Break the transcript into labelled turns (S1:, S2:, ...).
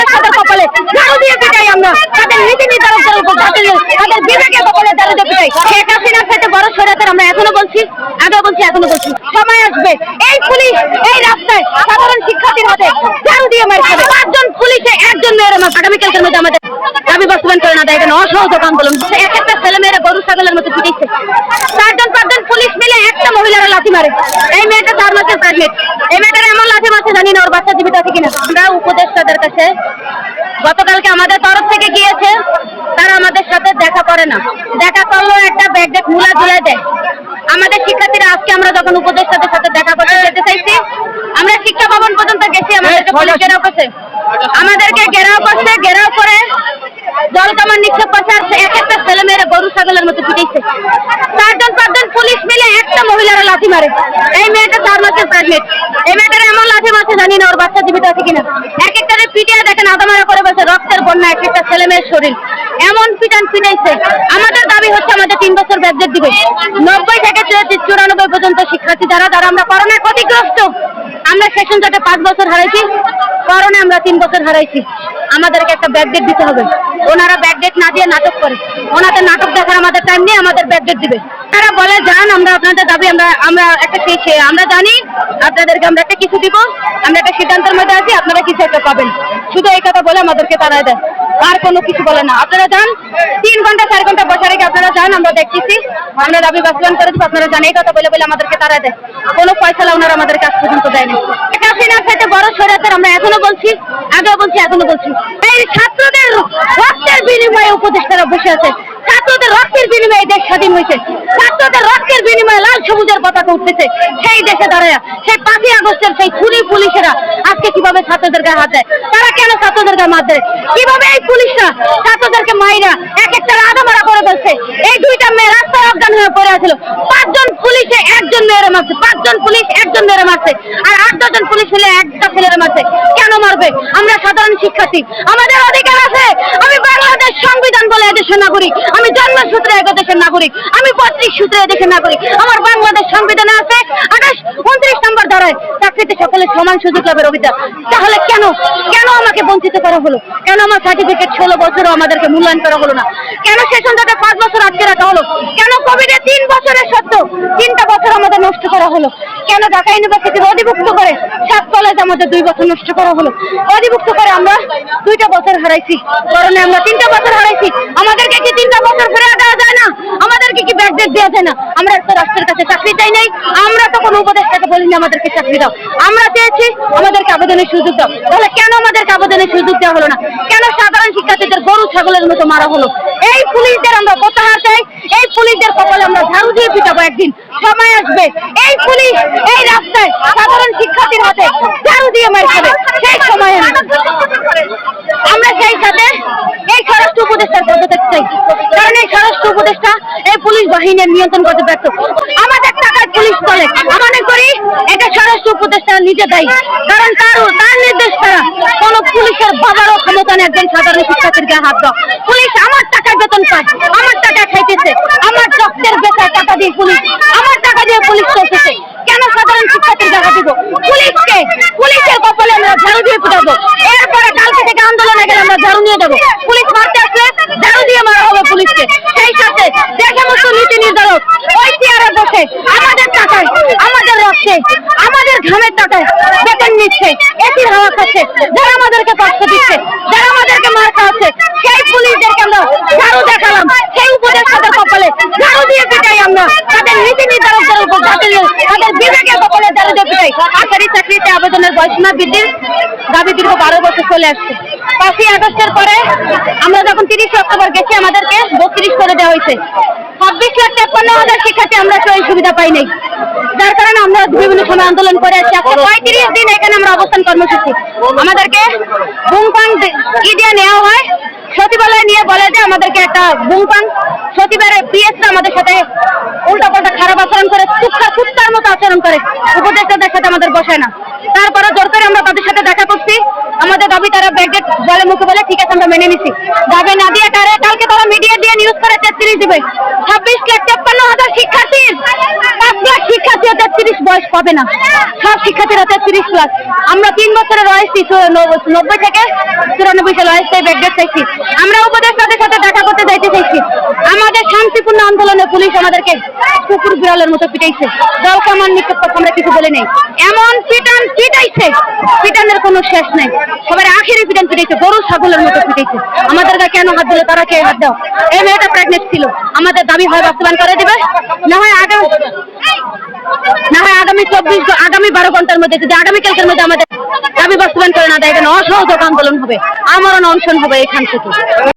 S1: উপদেষ্টাদের কপালে ঝাড়ু দিয়ে পিটাই আমরা। তাদের নীতি নির্ধারকদের উপর তাদের তাদের বিবেকে কপালে ঝাড়ু দিয়ে পিটাই। শেখ হাসিনার সাথে বড় সরাতের আমরা এখনও বলছি আগে বলছি, এখনও বলছি। সময় আসবে। এই পুলিশ এই রাস্তায় সাধারণ শিক্ষার্থীর হাতে ঝাড়ু দিয়ে মার খাবে। পাঁচজন পুলিশে একজন মেয়ের মাস আগামীকালকের মধ্যে আমাদের দাবি বাস্তবায়ন করে না দেয়। এখানে অসহযোগ আন্দোলন। এক একটা ছেলে মেয়েরা গরু ছাগলের মতো পিটিয়েছে চারজন পাঁচজন পুলিশ মিলে একটা মহিলারা লাথি মারে। এই মেয়েটা চার মাসের প্রেগনেন্ট এই মেয়েটার লাথি মারছে জানি না ওর বাচ্চা জীবিত আছে কিনা। আমরা উপদেষ্টাদের কাছে গতকালকে আমাদের তরফ থেকে গিয়েছে তারা আমাদের সাথে দেখা করে না। দেখা করলেও একটা ব্যাগ ব্যাগ মুলা ঝুলাই দেয় আমাদের শিক্ষার্থীরা আজকে আমরা যখন উপদেষ্টাদের সাথে দেখা করতে যেতে চাইছি আমরা শিক্ষা ভবন পর্যন্ত গেছি আমাদেরকে পুলিশ ঘেরাও করছে। আমাদেরকে ঘেরাও করছে ঘেরাও করে জল কামান নিক্ষেপ করছে আর এক একটা ছেলে মেয়েরা গরু ছাগলের মতো পিটিয়েছে চারজন পাঁচজন পুলিশ মিলে একটা মহিলারা লাথি মারে। এই মেয়েটা চার মাসের প্রেগনেন্ট এই মেয়েটার এমন লাথি মারছে জানি না ওর বাচ্চা জীবিত আছে কিনা। এক একটা পিটিয়ে দেখেন আদামারা করে বসে রক্তের বন্যা, এক একটা ছেলে মেয়ের শরীর। পিটাইছে আমাদের দাবি হচ্ছে আমাদের তিন বছর নব্বই থেকে চুরানব্বই পর্যন্ত শিক্ষার্থী যারা আমরা করোনায় ক্ষতিগ্রস্ত, আমরা সেশন জটে পাঁচ বছর হারাইছি আমরা তিন বছর হারাইছি। আমাদেরকে একটা দিতে হবে। ওনারা না দিয়ে নাটক করে। ওনাদের নাটক দেখার আমাদের টাইম নেই, আমাদের দিবে। তারা বলে, যান, আমরা আপনাদের দাবি, আমরা আমরা একটা আমরা জানি, আপনাদেরকে আমরা একটা কিছু দিব, আমরা একটা সিদ্ধান্তের মধ্যে আছি, আপনারা কিছু একটা পাবেন। শুধু এই কথা বলে আমাদেরকে তারা দেয়। আর কোনো কিছু বলে না। আপনারা যান, তিন ঘণ্টা, চার ঘণ্টা বসে রেখে আপনারা যান, আমরা দেখতেছি। আমরা দাবি বাস্তবায়ন করে আপনারা জান এই কথা বলে বলে আমাদেরকে তারা দেয়। কোনো পয়সা ওনারা আমাদের কাছ পর্যন্ত দেয়নি। বড় সরাতের আমরা এখনও বলছি, আগেও বলছি, এখনও বলছি। এই ছাত্রদের রক্তের বিনিময়ে উপদেষ্টারা বসে আছে। ছাত্রদের রক্তের বিনিময়ে দেশ স্বাধীন হয়েছে। ছাত্রদের রক্তের বিনিময়ে লাল সবুজের পতাকা উঠতেছে। সেই দেশে দাঁড়ায়। সেই পাঁচই আগস্টের সেই খুনি পুলিশেরা আজকে কীভাবে ছাত্রদের গায়ে হাত দেয়? তারা কেন ছাত্রদের গায়ে হাত দেয়? কীভাবে এই পুলিশরা ছাত্রদেরকে মাইরা এক একটা আধা মারা করে ফেলছে? এই দুইটা মেয়ে রাস্তায় অজ্ঞান হয়ে পড়ে আছিল। পাঁচজন পুলিশে একজন মেয়েরে মারছে। পাঁচজন পুলিশ একজন মেয়েরে মারছে। আর আট দশজন পুলিশ মিলে একটা ছেলেরে মারছে। কেন মারবে? আমরা সাধারণ শিক্ষার্থী। আমাদের অধিকার আছে। সংবিধান নাগরিক, আমি জন্মসূত্রে দেশের নাগরিক, আমি পঁয়ত্রিশ সূত্রে দেশের নাগরিক। আমার বাংলাদেশ সংবিধানে আছে আঠাশ, উনত্রিশ নম্বর ধারায় চাকরিতে সকলে সমান সুযোগ লাভের অভিযোগ। তাহলে কেন? কেন আমাকে বঞ্চিত করা হলো? কেন আমার সার্টিফিকেট ষোলো বছরও আমাদেরকে মূল্যায়ন করা হলো না? কেন সেশন থেকে পাঁচ বছর আটকে রাখা হলো কেন কোভিডে তিন বছরের সত্য তিনটা বছর আমাদের নষ্ট করা হলো। কেন ঢাকা ইউনিভার্সিটির অধিভুক্ত করে? সাত কলেজ আমাদের দুই বছর নষ্ট করা হলো। অধিভুক্ত করে আমরা দুইটা বছর হারাইছি। কারণে আমরা তিনটা বছর হারাইছি। আমাদেরকে কি তিনটা বছর ফেরে দেওয়া যায় না? আমাদেরকে কি ব্যাক ডেট দেওয়া যায় না? আমরা তো রাষ্ট্রের কাছে চাকরি চাই নাই। আমরা তো কোনো উপদেষ্টাকে বলিনি আমাদেরকে চাকরি দাও। আমরা চেয়েছি আমাদেরকে আবেদনের সুযোগ দাও। তাহলে কেন আমাদেরকে আবেদনের সুযোগ দেওয়া হলো না? কেন সাধারণ শিক্ষার্থীদের গরু, ছাগলের মতো মারা হলো? এই পুলিশদের আমরা প্রত্যাহার চাই। এই পুলিশদের কপালে আমরা ঝাড়ু দিয়ে পিটাবো একদিন। সময় আসবে। এই পুলিশ, এই রাস্তায় সাধারণ শিক্ষার্থীর হাতে ঝাড়ু দিয়ে মার খাবে। সেই সময় আমরা সেই সাথে এই স্বরাষ্ট্র উপদেষ্টার পদত্যাগ চাই। কারণ এই স্বরাষ্ট্র উপদেষ্টা এই পুলিশ বাহিনীর নিয়ন্ত্রণ করতে ব্যর্থ। আমাদের টাকায় পুলিশ চলে। মনে করি এটা স্বরাষ্ট্র উপদেষ্টা নিজে দায়ী। কারণ তার তার নির্দেশ ছাড়া কোন পুলিশের বাবারও ক্ষমতা নেই একজন সাধারণ শিক্ষার্থীর গায়ে হাত দাও। পুলিশ আমার টাকার বেতন পায় রক্তের বেতার টাকা দিয়ে পুলিশ। আমার টাকা দিয়ে পুলিশ চলতেছে। কেন সাধারণ শিক্ষার্থীর জায়গা দিব? পুলিশকে, পুলিশের কপালে আমরা ঝাড়ু দিয়ে ফুটাবো। এরপরে কালকে থেকে আন্দোলনে গেলে আমরা ঝাড়ু নিয়ে দেবো পুলিশ মারতে আসলে ঝাড়ু দিয়ে মারা হবে পুলিশকে। সেই সাথে যে সমস্ত নীতি নির্ধারক, ওই চেয়ারে বসে আমাদের টাকায়, আমাদের রক্তে, আমাদের ঘামের টাকায় বেতন নিচ্ছে। এসির হাওয়া খাচ্ছে যারা আমাদেরকে কষ্ট দিচ্ছে যারা আমাদেরকে মার খাওয়াচ্ছে সেই পুলিশদেরকে আমরা ঝাড়ু দেখালাম সেই উপদেষ্টাদের কপালে ঝাড়ু দিয়ে পিটাই আমরা তাদের নীতি নির্ধারকদের উপর তাদের তাদের বিবেকের যার কারণে আমরা সময় আন্দোলন করে আসছি। পঁয়ত্রিশ দিন এখানে আমরা অবস্থান কর্মসূচি। আমাদেরকে বুংপাং ই দিয়ে নেওয়া হয়। সচিবালয় নিয়ে বলে যে, আমাদেরকে একটা বুংপাং সচিবের পিএসরা আমাদের সাথে খারাপ আচরণ করে, কুত্তা কুত্তার মতো আচরণ করে। উপদেষ্টাদের সাথে আমাদের বসায় না। তারপরে জোর করে আমরা তাদের সাথে দেখা করছি। আমাদের দাবি তারা ব্যাগেট বলে মুখে বলে, ঠিক আছে, আমরা মেনে নিছি। দাবি না দিয়ে তারা, কালকে তারা মিডিয়া দিয়ে নিউজ করে, তেত্রিশ দিবে। ছাব্বিশ লাখ তেপ্পান্ন হাজার শিক্ষার্থীর পাঁচ লাখ শিক্ষার্থী তেত্রিশ বয়স পাবে না। সব শিক্ষার্থীরা তেত্রিশ লাখ। আমরা তিন বছরে রয়েছি নব্বই থেকে চুরানব্বই সালে রয়েছে ব্যাকডেট চাইছি। আমরা উপদেষ্টাদের সাথে দেখা করতে যাইতে চাইছি। আমাদের শান্তিপূর্ণ আন্দোলনে পুলিশ আমাদেরকে কুকুর বিড়ালের মতো পিটাইছে। দল কামান নিক্ষেপ আমরা কিছু বলি নাই। এমন পিটান পিটাইছে, পিটানের কোনো শেষ নাই। সবার আখেরি পিটান পিটাইছে, গরু, ছাগলের মতো পিটাইছে। আমাদের গায়ে কেন হাত দিলে? তারা কে হাত দাও? এই মেয়েটা প্রেগনেন্ট ছিল। আমাদের দাবি হয় বাস্তবায়ন করে দিবে। না হয় আগামী না হয় আগামী চব্বিশ আগামী বারো ঘণ্টার মধ্যে যদি আগামীকালকের মধ্যে আমাদের দাবি বাস্তবায়ন করে না দেয় এখানে অসহযোগ আন্দোলন হবে। আমারও অনশন হবে এখান থেকে।